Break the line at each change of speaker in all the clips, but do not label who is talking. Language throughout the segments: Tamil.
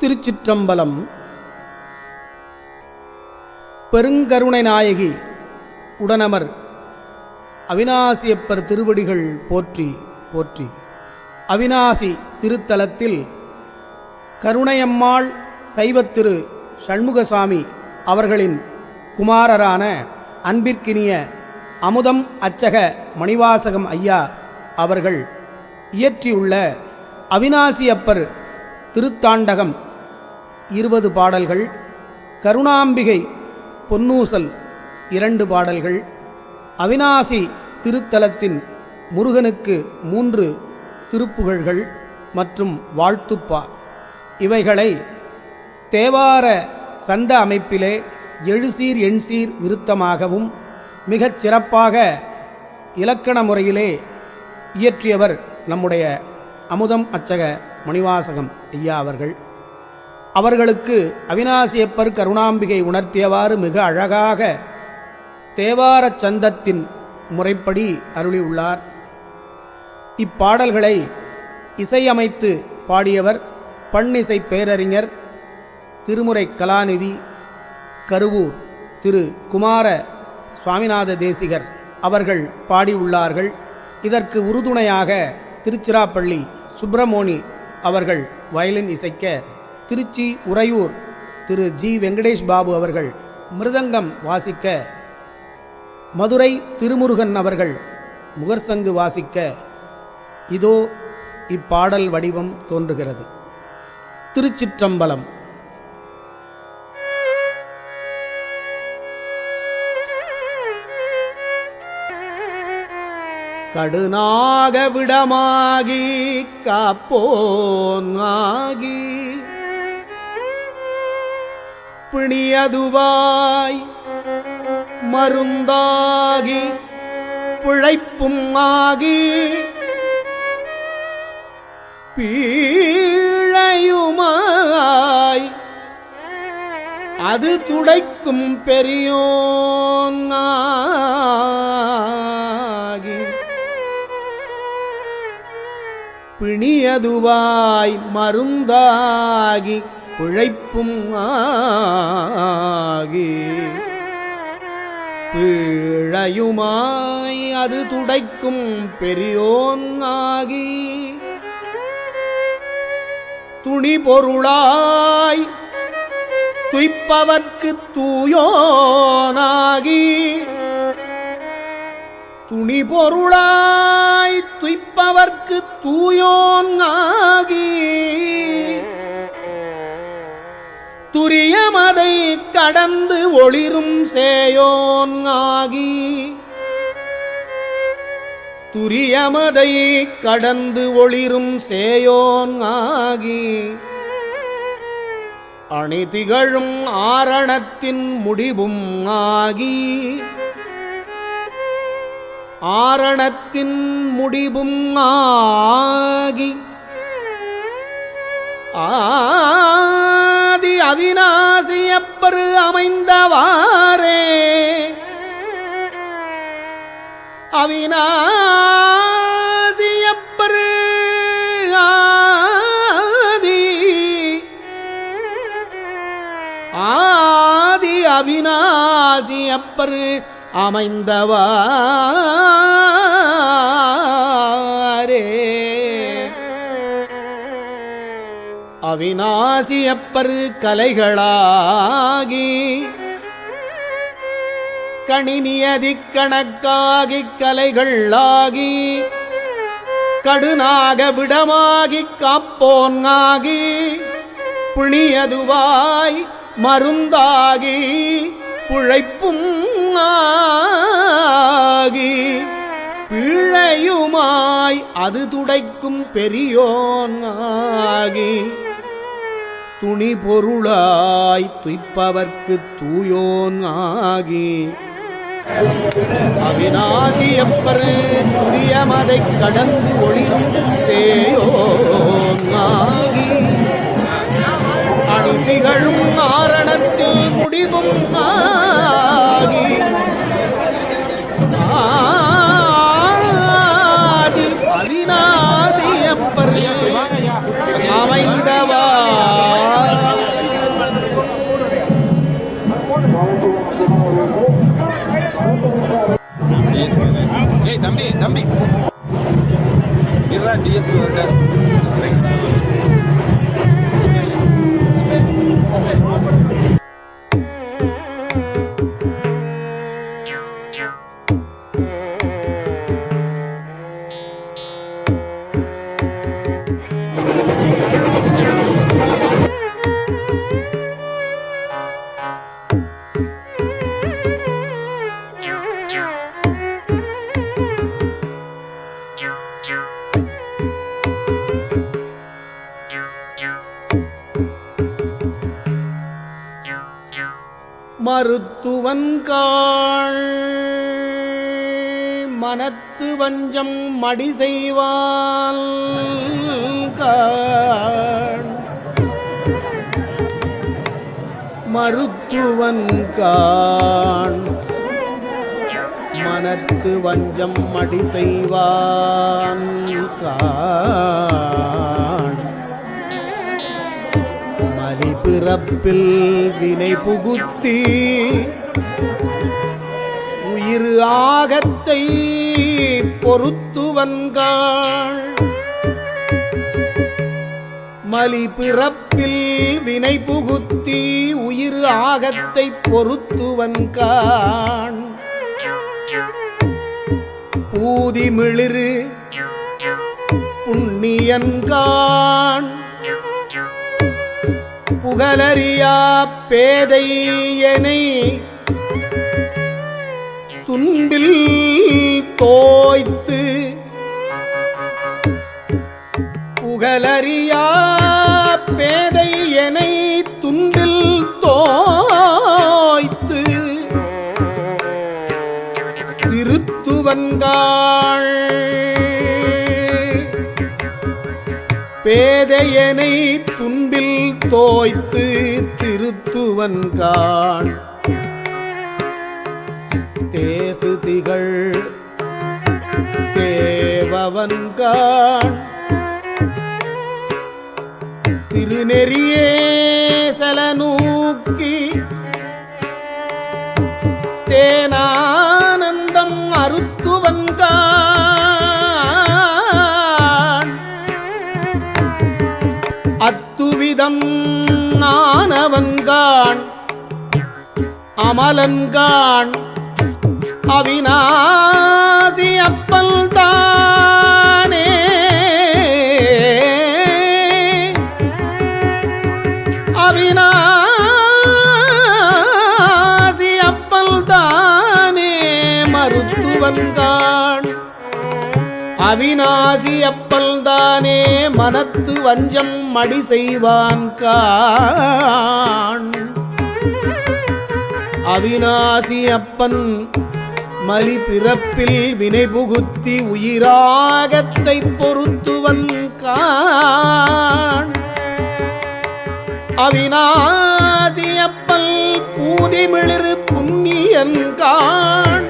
திருச்சிற்றம்பலம். பெருங்கருணை நாயகி உடனமர் அவினாசியப்பர் திருவடிகள் போற்றி போற்றி. அவினாசி திருத்தலத்தில் கருணையம்மாள் சைவத்திரு சண்முகசாமி அவர்களின் குமாரரான அன்பிற்கினிய அமுதம் அச்சக மணிவாசகம் ஐயா அவர்கள் இயற்றியுள்ள அவினாசியப்பர் திருத்தாண்டகம் இருபது பாடல்கள் கருணாம்பிகை பொன்னூசல் இரண்டு பாடல்கள் அவினாசி திருத்தலத்தின் முருகனுக்கு மூன்று திருப்புகழ்கள் மற்றும் வாழ்த்துப்பா. இவைகளை தேவார சந்த அமைப்பிலே எழுசீர் எண்சீர் விருத்தமாகவும் மிகச் சிறப்பாக இலக்கண முறையிலே இயற்றியவர் நம்முடைய அமுதம் அச்சக மணிவாசகம் ஐயா அவர்கள். அவர்களுக்கு அவினாசியப்பர் கருணாம்பிகை உணர்த்தியவாறு மிக அழகாக தேவாரச் சந்தத்தின் முறைப்படி அருளியுள்ளார். இப்பாடல்களை இசையமைத்து பாடியவர் பண்ணிசை பேரறிஞர் திருமுறை கலாநிதி கருவூர் திரு குமார சுவாமிநாத தேசிகர் அவர்கள் பாடியுள்ளார்கள். இதற்கு உறுதுணையாக திருச்சிராப்பள்ளி சுப்பிரமோனி அவர்கள் வயலின் இசைக்க திருச்சி உறையூர் திரு ஜி வெங்கடேஷ் பாபு அவர்கள் மிருதங்கம் வாசிக்க மதுரை திருமுருகன் அவர்கள் முகர்சங்கு வாசிக்க இதோ இப்பாடல் வடிவம் தோன்றுகிறது. திருச்சிற்றம்பலம். கடுநாக விடமாகி காப்போனாகி பிணியதுவாய் மருந்தாகி பிழைப்பும் ஆகி பீழையுமாய். அது துடைக்கும் பெரியோனாகி பிணியதுவாய் மருந்தாகி உழைப்பும் ஆகி பிழையுமாய் அது துடைக்கும் பெரியோன் ஆகி துணி பொருளாய் துய்ப்பவர்க்கு தூயோனாகி துணி பொருளாய் துய்ப்பவர்க்கு தூயோன் ஆகி துரியமதை கடந்து ஒளிரும் சேயோன் ஆகி. துரியமதை கடந்து ஒளிரும் சேயோன் ஆகி. அணிதிகழும் ஆரணத்தின் முடிவும் ஆகி. ஆரணத்தின் முடிவும் ஆகி. ஆ அவிநாசியப்பரு அமைந்தவாரே அவிநாசியப்பரு ஆதி. ஆதி அவிநாசியப்பரு அமைந்தவாரே அவிநாசியப்பரு கலைகளாகி கணினியதி கணக்காகிக் கலைகளாகி கடுநாக விடமாகி காப்போன்னாகி பிணியதுவாய் மருந்தாகி புழைப்பும் ஆகி பிழையுமாய் அது துடைக்கும் பெரியோன் ஆகி துணி பொருளாய் துய்ப்பவர்க்கு தூயோன் ஆகி. அவிநாசி எப்பரு துரியமதை கடந்து ஒளிரும் சேயோனாகி அணிதிகழும் ஆரணத்தில் முடிவும் ஆகி. ஏய் தம்பி தம்பி.
இதுதான் டிஎஸ்பி
வந்தார் மனத்து மடி செய்வால் காள் மருத்துவன்காள் மனத்து வஞ்சம் மடி செய்வான் காள் மலி வினை புகுத்தி இரு ஆகத்தை பொறுத்துவன்காள் மலி பிறப்பில் வினை புகுத்தி உயிர் ஆகத்தை பொறுத்துவன்கான் பூதி மிளிரு புண்ணியன்கான் புகழறியா பேதையனை துன்பில் தோய்த்து புகழறியா பேதை பேதையனை துன்பில் தோய்த்து திருத்துவங்காள். பேதையனை துன்பில் தோய்த்து திருத்துவன்கான் திகழ் தேவவன்கான் திருநெறியே சலநூக்கி தேனானந்தம் அறுத்துவன்கான் அத்துவிதம் நானவன்கான் அமலன்கான் அவிநாசி அப்பல் தானே. அவிநாசி அப்பல் தானே மருத்துவன்கான் அவிநாசி அப்பல் தானே மனத்து வஞ்சம் மடி செய்வான் கான். அவிநாசி அப்பன் மலி பிறப்பில் வினை புகுத்தி உயிராகத்தை பொறுத்துவன் கான் அவிநாசி பூதிமிளிரு புண்ணியன் கான்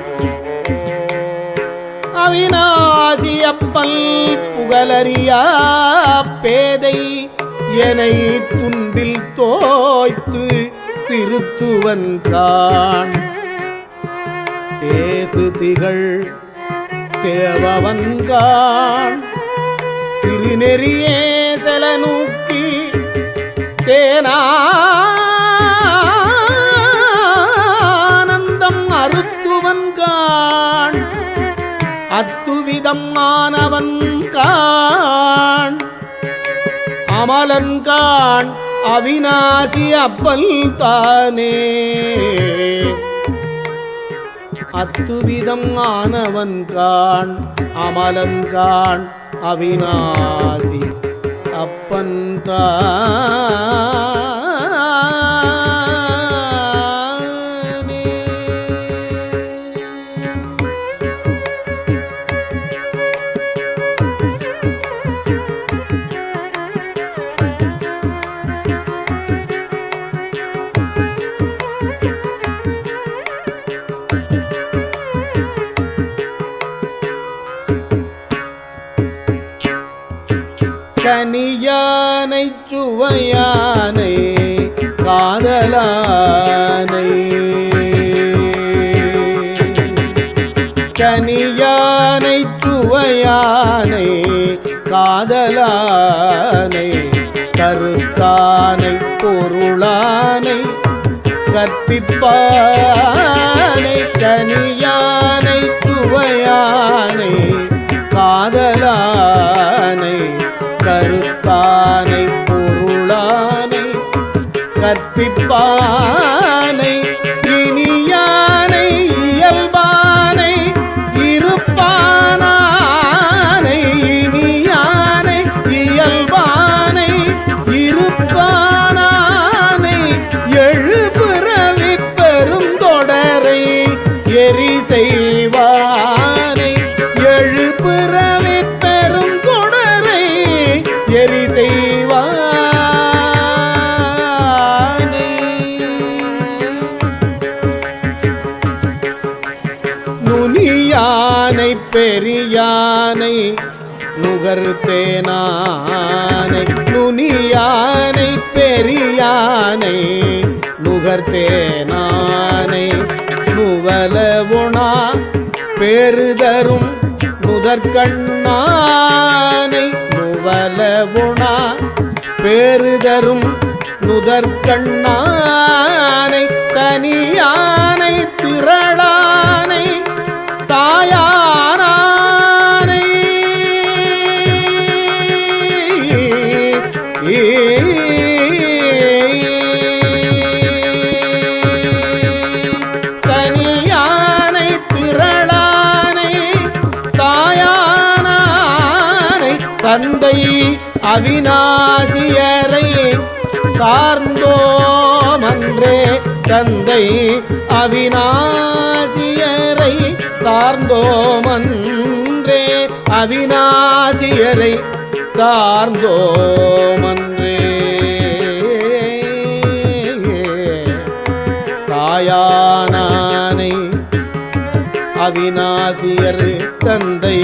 அவிநாசி புகழறியா பேதை என துன்பில் தோய்த்து திருத்துவன் கான் தேசு திகழ் தேவவன்கான். திருநெறியே செல நூக்கி தேனானந்தம் அறுத்துவன்கான். அத்துவிதம் ஆனவன்கான் அமலன்கான் அவிநாசி அப்பல் தானே அத்துவிதம் ஆனவன் கான் அமலன் கான் அவிநாசி அப்பன் தானே மேலானை கனியானை சுவையானை காதலானை கருத்தானை பொருளானை கற்பிப்பானை கனியானை சுவையானை காதலானை கருத்தானை பெரியானை நுகர்த்தேனானை நுனியானை பெரியானை நுகர்த்தேனானை நுவலவுணா பெருதரும் நுதற்கண்ணானை நுவலவுணா பெருதரும் நுதற்கண்ணானை தனியானை தந்தை அவிநாசியரை சார்ந்தோமன்றே. தந்தை அவிநாசியரை சார்ந்தோமன்றே. அவிநாசியரை சார்ந்தோமன்றே. தாயானானை அவிநாசியர் தந்தை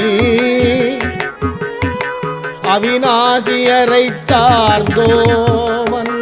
அவிநாசியரை சார்ந்தோமன்.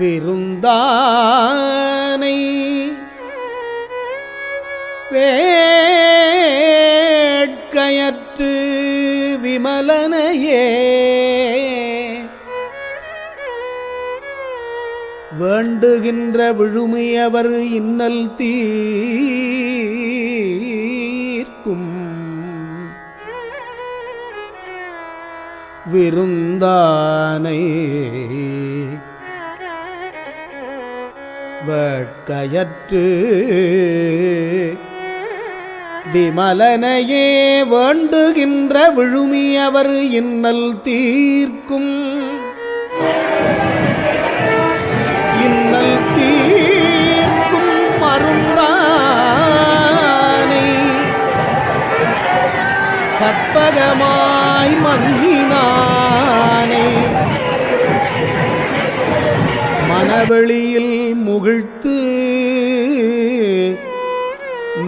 விருந்தானை வேட்கையற்று விமலனையே. வேண்டுகின்ற விழுமையவர் இன்னல் தீர்க்கும். விருந்தானை வேட்கையற்று விமலனையே வேண்டுகின்ற விழுமியவர் இன்னல் தீர்க்கும். இன்னல் தீர்க்கும் மருந்தானை கற்பகமாய் மன்னினானை மனவெளியில் முகிழ்த்து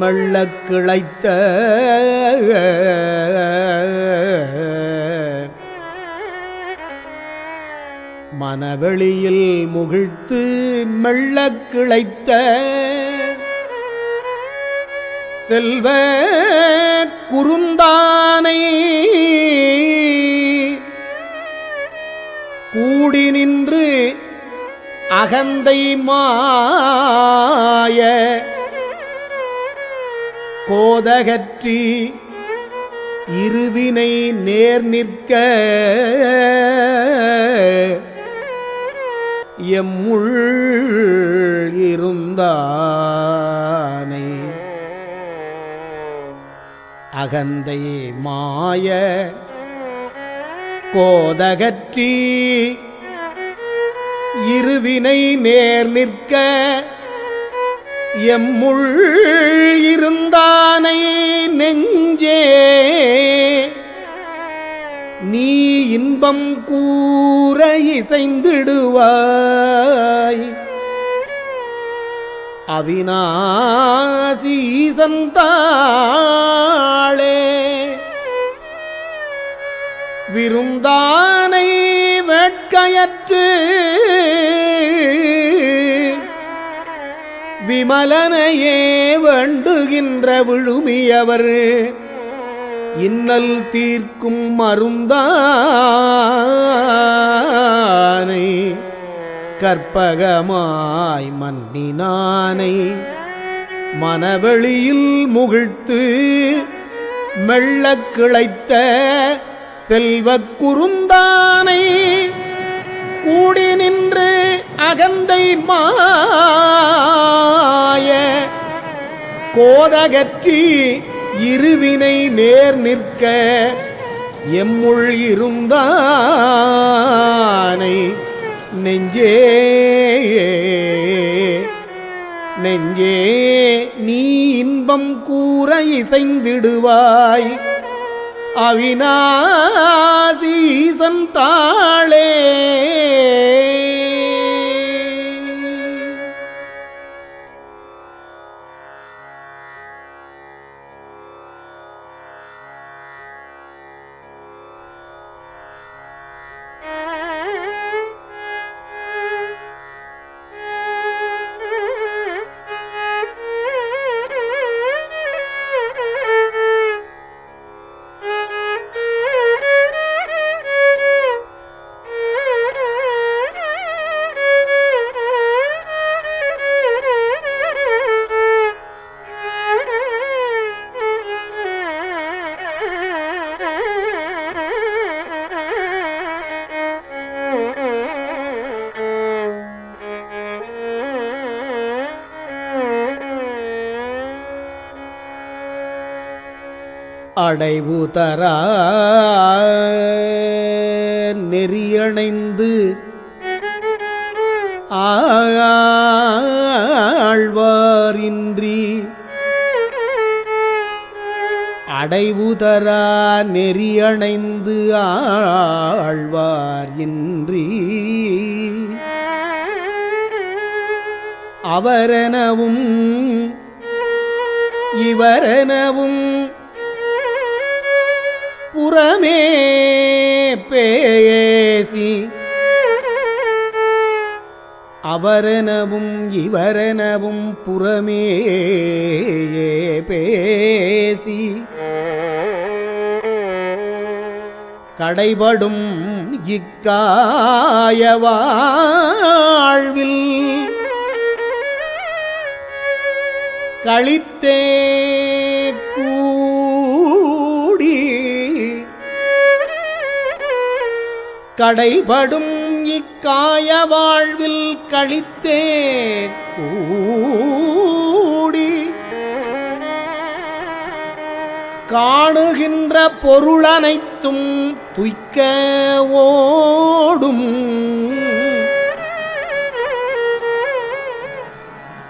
மெள்ளக் கிளைத்த மனவெளியில் முகிழ்த்து மெள்ளக் கிளைத்த செல்வ குறுந்தானை அகந்தை மாய கோதகற்றி இருவினை நேர் நிற்க எம்முள் இருந்தானை. அகந்தை மாய கோதகற்றி இருவினை நேர் நிற்க எம்முள் இருந்தானை நெஞ்சே. நீ இன்பம் கூற இசைந்திடுவாய். அவிநாசி சந்தாளே விருந்தானை வேட்கையற்று விமலனையே வேண்டுகின்ற விழுமியவர். இன்னல் தீர்க்கும் மருந்தானை கற்பகமாய் மன்னினானை. மனவெளியில் முகிழ்த்து மெல்ல கிளைத்த செல்வக் குறுந்தானை. கூடி நின்று அகந்தை மாய கோதகற்றி இருவினை நேர் நிற்க எம்முள் இருந்தானை நெஞ்சே நெஞ்சே நீ இன்பம் கூற இசைந்திடுவாய். அவினாசீசன் தாளே அடைவு நெறியணைந்து ஆழ்வாரின்றி அடைவுதரா நெறியணைந்து ஆழ்வார் இன்றி அவரெனவும் இவரெனவும் புறமே பேசி அவரெனவும் இவரெனவும் புறமே பேசி. கடைபடும் இக்காய வாழ்வில் களித்தே கடைபடும் இக்காய வாழ்வில் கழித்தே கூடி காணுகின்ற பொருளனைத்தும் துய்க்க ஓடும்.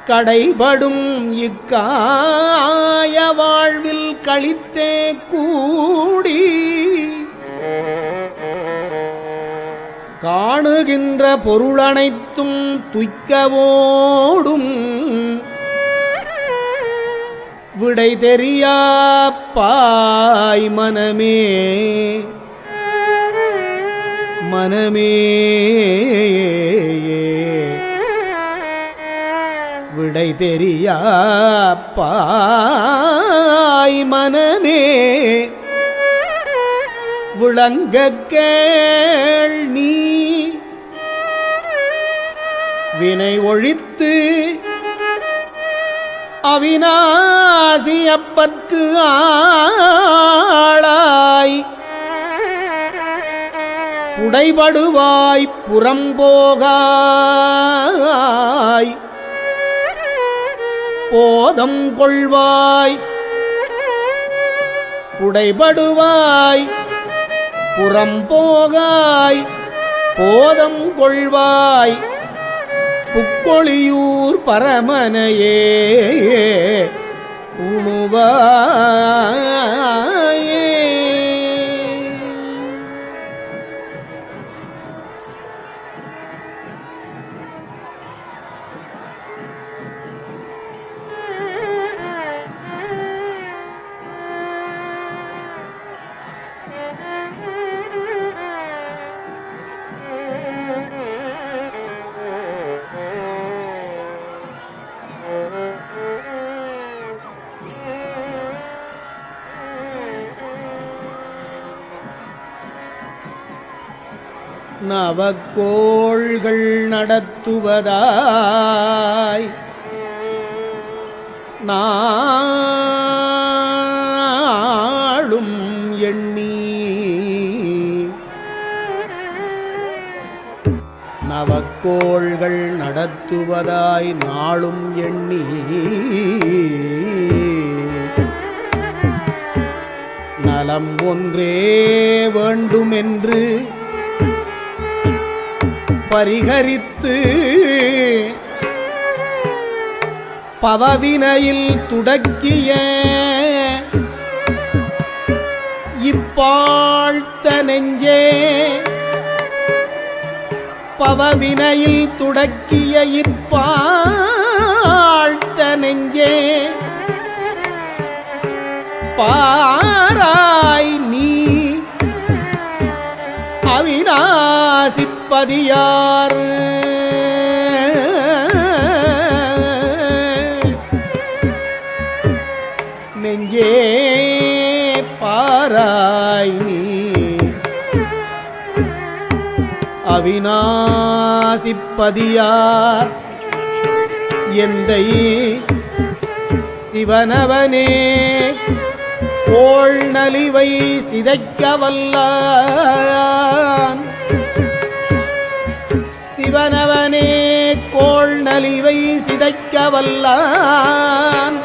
கடைபடும் இக்காய வாழ்வில் கழித்தே கூடி காணுகின்ற பொருளனைத்தும் துய்க்கவோடும். விடை தெரியா பாய் மனமே. மனமே. விடை தெரியா பாய் மனமே. விளங்க கேள் நீ வினை ஒழித்து அவிநாசி அப்பற்கு ஆளாய் புடைபடுவாய் புறம்போகாய் போதம் கொள்வாய். புடைபடுவாய் புறம்போகாய் போதம் கொள்வாய். புக்கொழியூர் பரமனையே உணுவாயே நவக்கோள்கள் நடத்துவதாய். நாளும் எண்ணி நவக்கோள்கள் நடத்துவதாய் நாளும் எண்ணி நலம் ஒன்றே வேண்டுமென்று பரிகரித்து பவவினையில் துடக்கிய இப்பாழ்த்த நெஞ்சே பவவினையில் துடக்கிய இப்பாழ்த்த நெஞ்சே பாராய் நீ அவிநாசிப்பதியார் நெஞ்சே பாராய் நீ. அவிநாசிப்பதியார் எந்த சிவனவனே கோள் நலிவை சிதைக்க வல்லான் சிவனவனே கோள் நலிவை சிதைக்க வல்லான்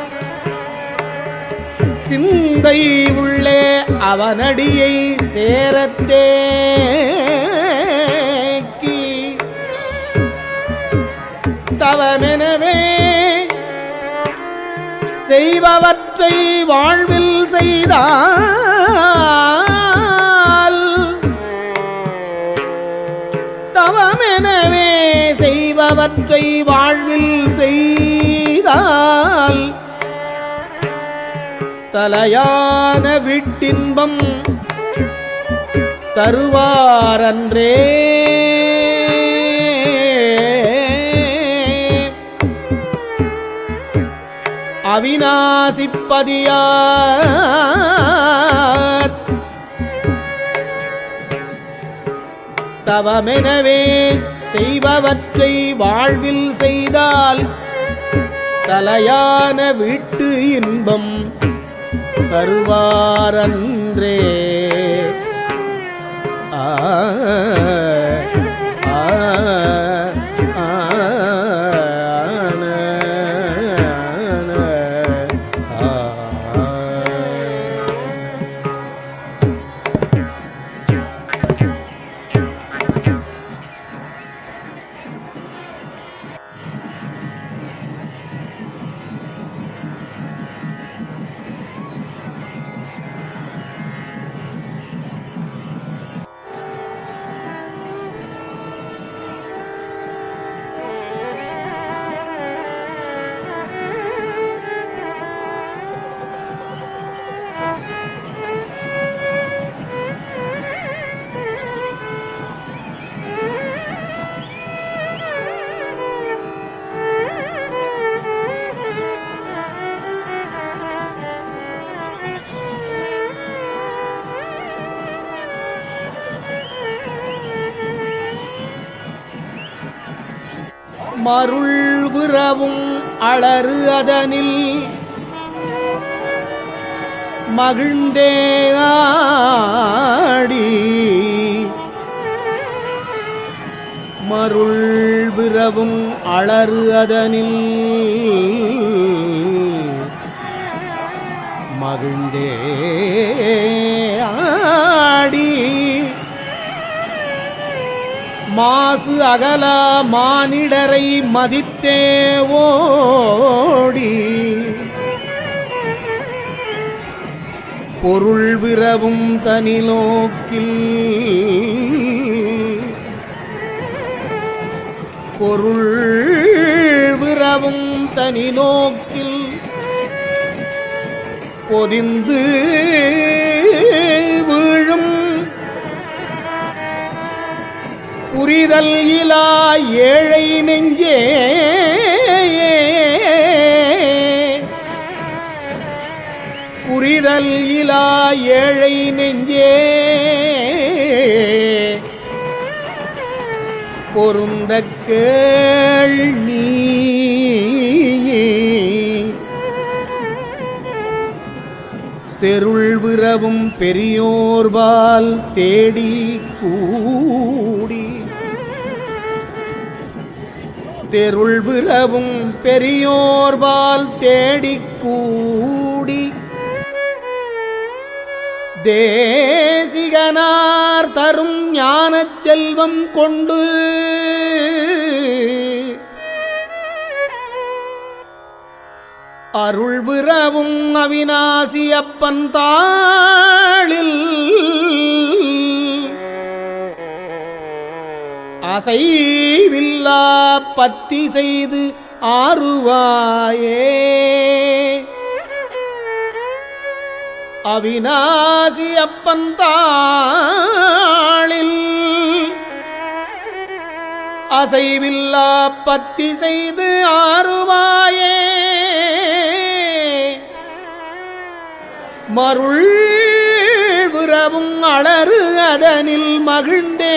சிந்தை உள்ளே அவனடியை சேரத்தே தவமெனவே செய்பவற்றை வாழ்வில் செய்தான் தாமெனவே செய்பவற்றை வாழ்வில் செய்தால் தலையான விட்டின்பம் தருவாரன்றே. அவிநாசிப்பதியார் தவமெனவே செய்பவற்றை வாழ்வில் செய்தால் தலையான வீட்டு இன்பம் தருவாரன்றே. ஆ ஆ, மருள் விரவும் அலறு அதனில். மகிழ்ந்தேடி மருள் விரவும் அளறு அதனில். மகிழ்ந்தே ஆடி. மாசு அகல மானிடரை மதித்தே ஓடி. பொருள் விரவும் தனிலோக்கில் பொருள் விரவும் தனி நோக்கில். பொதிந்து புரிதல் இலா ஏழை நெஞ்சே. புரிதல் இலா ஏழை நெஞ்சே. பொருந்த கேள் நீ. தெருள் விரவும் பெரியோர்வால் தேடி தெருள் விரவும் பெரியோர்பால் தேடி கூடி. தேசிகனார் தரும் ஞானச் செல்வம் கொண்டு அருள் விரவும் அவிநாசி அப்பன் தாளில் அசைவில்லா பத்தி செய்து ஆறுவாயே. அவிநாசி அப்பந்தாளில் அசைவில்லா பத்தி செய்து ஆறுவாயே. மருள் உறவும் அலறு அதனில் மகிழ்ந்தே.